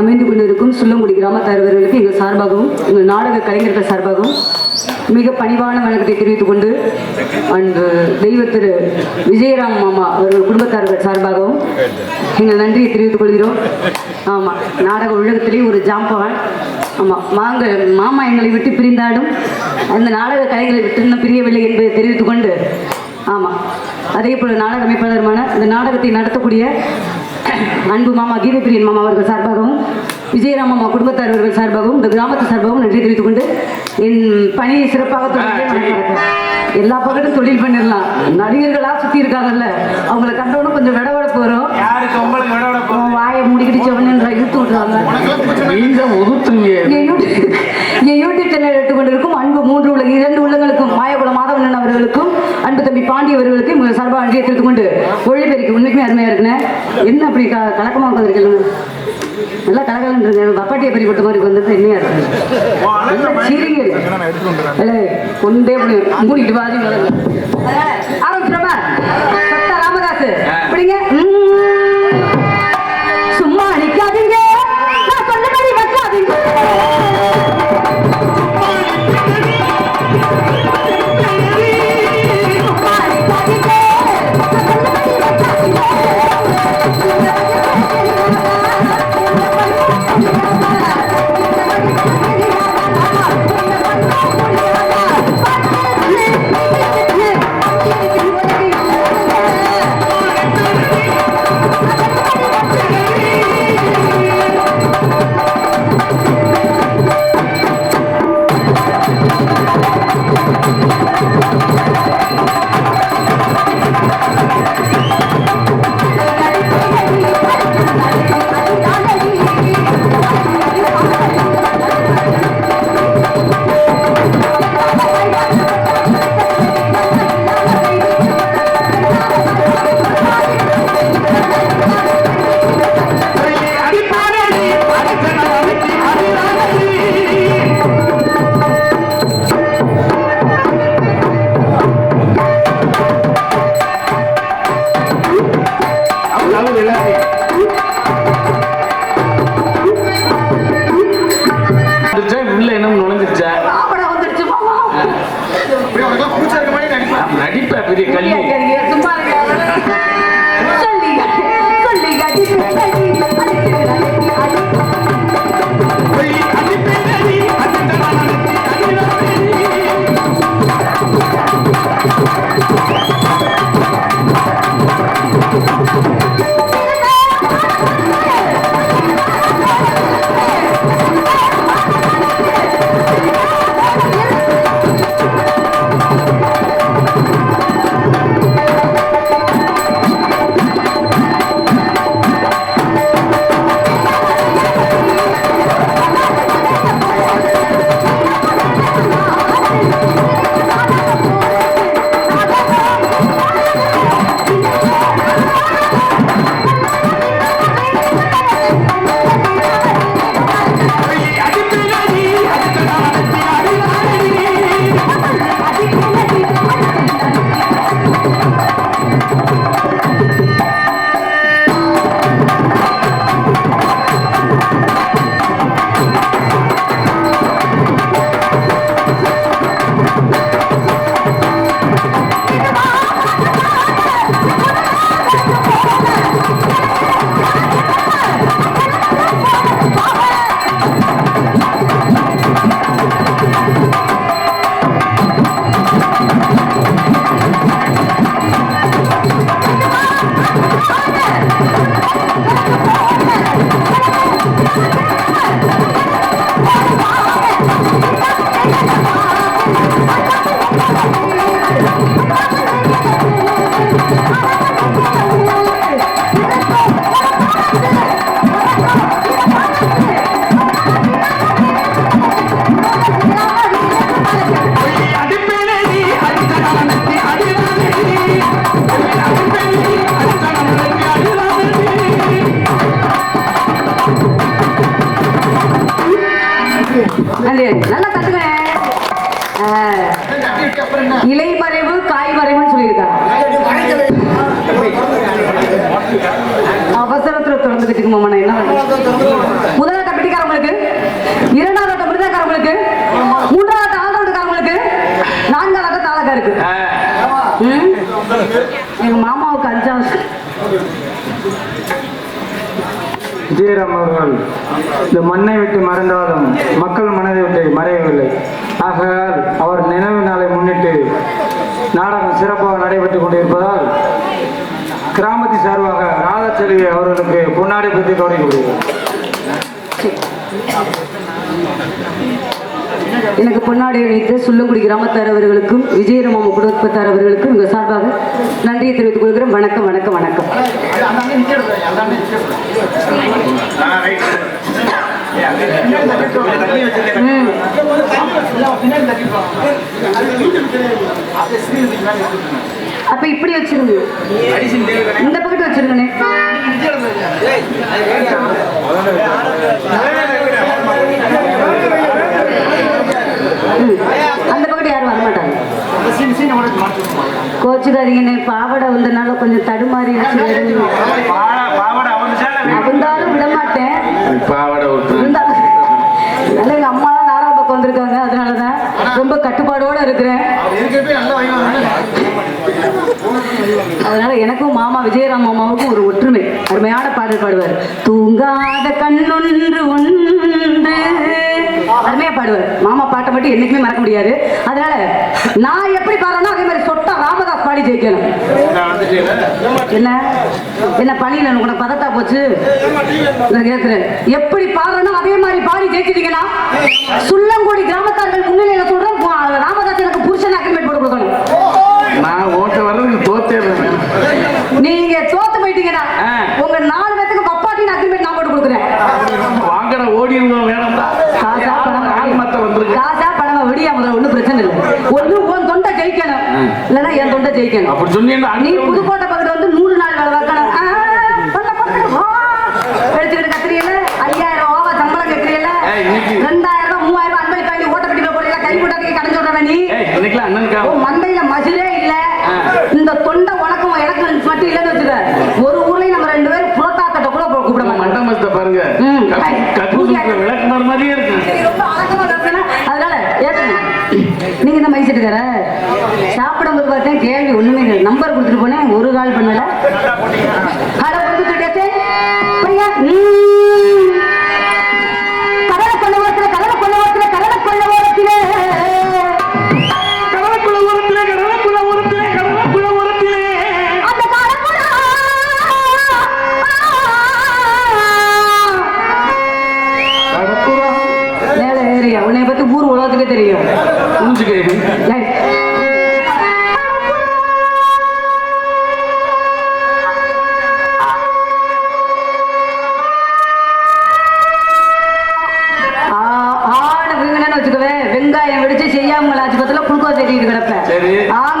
அமைந்து கொண்டிருக்கும் சுள்ளங்குடி கிராமத்தாரர்களுக்கு எங்கள் சார்பாகவும் எங்கள் நாடக கலைஞர்கள் சார்பாகவும் மிக பணிவான வணக்கத்தை தெரிவித்துக் கொண்டு அன்று தெய்வ திரு விஜயராம் மாமா அவர்கள் குடும்பத்தார்கள் சார்பாகவும் எங்கள் நன்றியை தெரிவித்துக் கொள்கிறோம். ஆமாம் நாடக உலகத்திலேயே ஒரு ஜாம்பவான் ஆமாம் மாங்க மாமா எங்களை விட்டு பிரிந்தாலும் அந்த நாடக கலைகளை விட்டு இன்னும் பிரியவில்லை என்பதை தெரிவித்துக் கொண்டு ஆமாம் அதே போல் நாடக அமைப்பாளருமான இந்த நாடகத்தை நடத்தக்கூடிய அன்பு மாமா கீதப்பிரியன் மாமா அவர்கள் சார்பாகவும் விஜயராம் மாமா குடும்பத்தார் அவர்கள் சார்பாகவும் இந்த கிராமத்து சார்பாகவும் நன்றி தெரிவித்துக் கொண்டு என் பணியை சிறப்பாக தொடர்ந்து. எல்லா பக்கத்தும் தொழில் பண்ணிடலாம். நடிகர்களா சுத்தி இருக்காங்கல்ல அவங்கள கண்டவனும் கொஞ்சம் விடவிட போறோம். யாருக்கு உங்களுக்கு விட விட அவன் வாயை மூடிக்கிட்டு செவனன்ற இழுத்து விட்டுறாங்க நீங்க உங்கள் சார்பாக நன்றியை தெரிவித்துக் கொண்டு ஒளிபெருக்கு உண்மைக்குமே அருமையா இருக்குண்ணே. என்ன அப்படி க கலக்கமாக உட்காந்துருக்கீங்க நல்லா கலகலன்றீங்க பப்பாட்டியை பெரிய போட்ட மாதிரி வந்துட்டு என்னையா இருக்கு? சீரிங்க இல்லை கொண்டே முடியும் மூடிட்டு பாதி ஆரம்பிச்சிடமா ராமதாஸ் இப்படிங்க ம். எங்க மாமாவுக்கு அஞ்சாம் விஜயராம் அவர்கள் இந்த மண்ணை விட்டு மறந்தாலும் மக்கள் மனதை விட்டு மறையவில்லை. ஆகையால் அவர் நினைவு நாளை முன்னிட்டு நாடகம் சிறப்பாக நடைபெற்றுக் கொண்டிருப்பதால் கிராமத்தை சார்பாக ராதாச்செல்வி அவர்களுக்கு பொன்னாடை பற்றி தொடங்கிவிடுகிறோம் எனக்கு பொன்னாடை அளித்த சுள்ளங்குடி கிராமத்தார் அவர்களுக்கும் விஜயராம குடும்பத்தார் அவர்களுக்கும் உங்கள் சார்பாக நன்றியை தெரிவித்துக் கொள்கிறோம் வணக்கம் வணக்கம் வணக்கம். அப்ப இப்படி வச்சிருங்க. இந்த பக்கத்து வச்சிருந்தேன் ம். அந்த பக்கத்து யாரும் வரமாட்டாங்க கோச்சுக்காதீங்கண்ணே பாவாடை வந்தனால கொஞ்சம் தடுமாறி இருந்தாலும் விட மாட்டேன் இருந்தாலும் எங்க அம்மா நாடகம் பக்கம் வந்திருக்காங்க அதனாலதான் ரொம்ப கட்டுப்பாடோட இருக்கிறேன். அதனால எனக்கும் மாமா விஜயராம் மாமாவுக்கும் ஒரு ஒற்றுமை. அருமையான பாடல் பாடுவார். தூங்காத கண்ணொன்று ஒன்று அருமையா பாடுவார். மாமா பாட்டை மட்டும் என்னைக்குமே மறக்க முடியாது. அதனால நான் எப்படி பாடுறேனோ அதே மாதிரி சொட்டா பாடி ஜெயிக்கணும் என்ன? என்ன பணியில உனக்கு பதத்தா போச்சு? நான் கேட்கிறேன். எப்படி பாடுறனோ அதே மாதிரி பாடி ஜெயிச்சிட்டீங்கன்னா சுள்ளங்குடி கிராமத்தார்கள் முன்னிலையில சொல்றேன் ராமதாஸ் தொண்டை ஜெயிக்கணும் அப்படி சொன்னீங்கன்னா நீ புதுக்கோட்டை பக்கத்துல வந்து நூறு நாள் வேலை வைக்கணும். எடுத்துக்கிட்டு ஐயாயிரம் ரூபா சம்பளம் ரெண்டாயிரம் ரூபாய் மூவாயிரம் ரூபாய் போறீங்க கை போட்டாக்கி நீ. ஏய் இன்னைக்குலாம் அண்ணனுக்கா? உன் மண்டையில மசிலே இல்ல. இந்த தொண்டை உனக்கும் எனக்கு மட்டும் இல்லைன்னு நீங்க என்ன தர சாப்பிடும்போது பார்த்தேன் கேள்வி ஒண்ணுமே இல்லை. நம்பர் கொடுத்துட்டு போனேன். ஒரு கால் பண்ணல. Ah!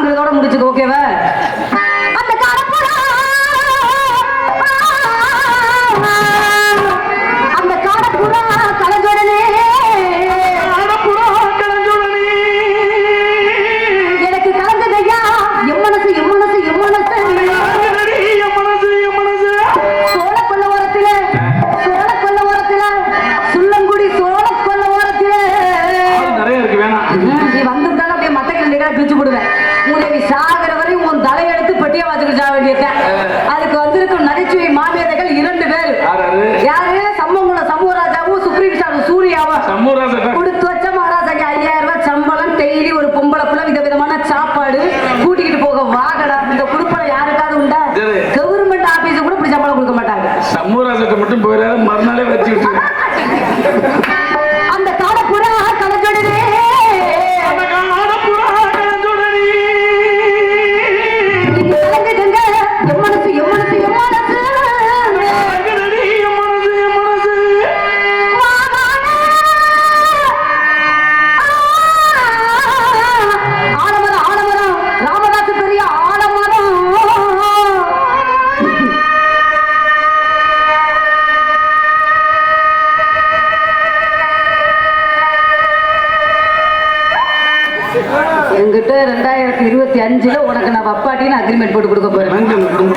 நான் அக்ரிமெண்ட் போட்டு கொடுக்க போறேன்.